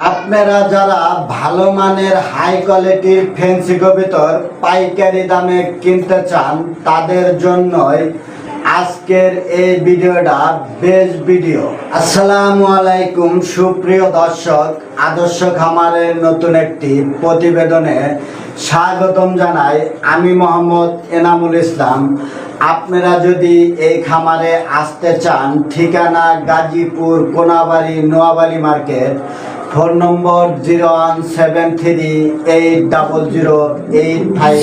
আপনারা যারা ভালো মানের হাই কোয়ালিটির ফেন্সি কবিতর পাইকারি দামে কিনতে চান, তাদের জন্যই আজকের এই ভিডিওটা বেশ ভিডিও। আসসালামু আলাইকুম, সুপ্রিয় দর্শক, আদর্শ খামারের নতুন একটি প্রতিবেদনে স্বাগতম জানাই। আমি মোহাম্মদ এনামুল ইসলাম। আপনারা যদি এই খামারে আসতে চান, ঠিকানা Gazipur, Konabari, Noyabari market phone number zero one seven three eight double zero eight five.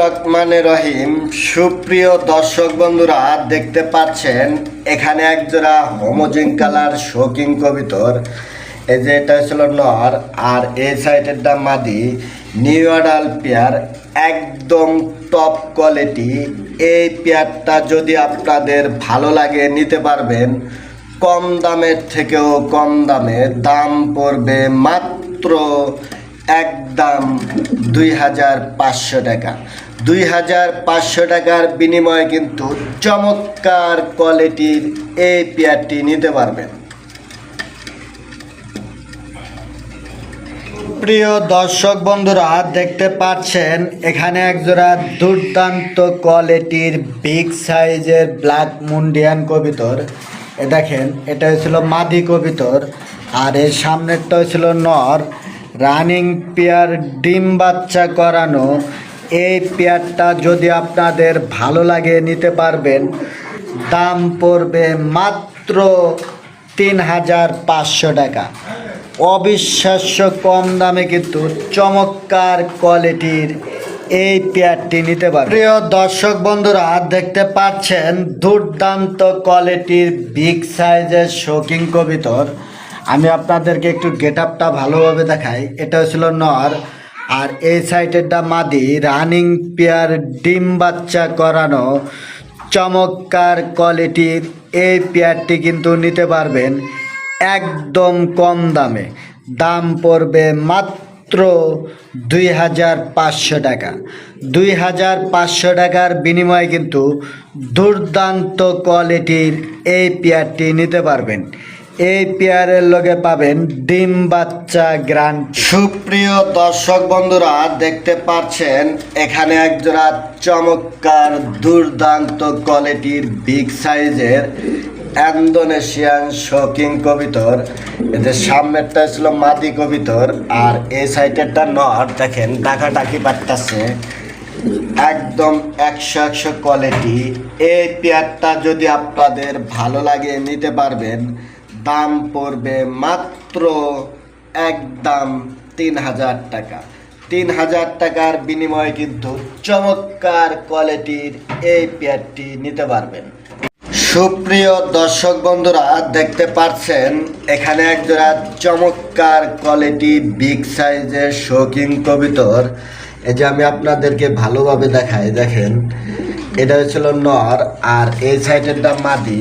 রহমানির রহিম। সুপ্রিয় দর্শক বন্ধুরা দেখতে পাচ্ছেন এখানে একজোড়া হোমোজিন কালার শোকিং কবিতর। এই যে এটা ছিল নর আর এই সাইডের দাম মাদি নিউ অর্ডাল পেয়ার একদম টপ কোয়ালিটি এই পেয়ারটা যদি আপনাদের ভালো লাগে, নিতে পারবেন। কম দামের থেকেও কম দামে দাম পড়বে মাত্র একদম দুই হাজার পাঁচশো টাকা। দুই হাজার পাঁচশো টাকার বিনিময়ে কিন্তু চমৎকার কোয়ালিটির এই পেয়ারটি নিতে পারবেন। প্রিয় দর্শক বন্ধুরা, দেখতে পাচ্ছেন, এখানে একজোড়া দুর্দান্ত কোয়ালিটির বিগ সাইজের ব্ল্যাক মুন্ডিয়ান কবিতর। দেখেন, এটা হয়েছিল মাদি কবিতর, আর এর সামনেরটা হয়েছিল নর। রানিং পেয়ার ডিম বাচ্চা করানো, এই পেয়ারটা যদি আপনাদের ভালো লাগে নিতে পারবেন, দাম পড়বে মাত্র তিন হাজার পাঁচশো টাকা। অবিশ্বাস্য কম দামে কিন্তু চমৎকার কোয়ালিটির এই পেয়ারটি নিতে পারবে। প্রিয় দর্শক বন্ধুরা, দেখতে পাচ্ছেন দুর্দান্ত কোয়ালিটির বিগ সাইজের শোকিং কবিতর। আমি আপনাদেরকে একটু গেট আপটা ভালোভাবে দেখাই। এটা হচ্ছিল নর, আর এই সাইডেরটা মাদি রানিং পেয়ার ডিম বাচ্চা করানো চমৎকার কোয়ালিটির এই পেয়ারটি কিন্তু নিতে পারবেন একদম কম দামে। দাম পড়বে মাত্র দুই হাজার পাঁচশো টাকা। দুই হাজার পাঁচশো টাকার বিনিময়ে কিন্তু দুর্দান্ত কোয়ালিটির এই পেয়ারটি নিতে পারবেন। এই পেয়ারের লগে পাবেন ডিম বাচ্চা গ্রান্ট সুপ্রিয় দর্শক বন্ধুরা, দেখতে পাচ্ছেন, এখানে একজোড়া চমৎকার দুর্দান্ত কোয়ালিটির বিগ সাইজের ইন্দোনেশিয়ান শোকিং কবিতর, এদের সামনেরটা ছিল মাদি কবিতর, আর এই সাইডেরটা নর দেখেন, ডাকাডাকি পাঠটাছে একদম একশো একশো কোয়ালিটি এই পেয়ারটা যদি আপনাদের ভালো লাগে, নিতে পারবেন। দাম পড়বে মাত্র একদম তিন হাজার টাকা। তিন হাজার টাকার বিনিময়ে কিন্তু চমৎকার কোয়ালিটির এই পেয়ারটি নিতে পারবেন। সুপ্রিয় দর্শক বন্ধুরা, দেখতে পাচ্ছেন, এখানে একজোড়া চমৎকার কোয়ালিটি বিগ সাইজের শৌখিন কবিতর। এই যে আমি আপনাদেরকে ভালোভাবে দেখাই, দেখেন, এটা হচ্ছিল নর, আর এই সাইডেরটা মাদি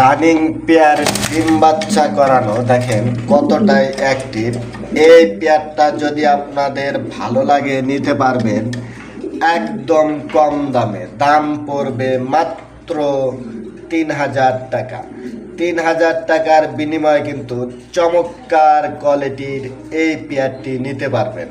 রানিং পেয়ার ডিম বাচ্চা করানো, দেখেন, কতটাই অ্যাক্টিভ এই পেয়ারটা যদি আপনাদের ভালো লাগে, নিতে পারবেন, একদম কম দামে। দাম পড়বে মাত্র তিন হাজার টাকা। তিন হাজার টাকার বিনিময়ে কিন্তু চমৎকার কোয়ালিটির এই পেয়ারটি নিতে পারবেন।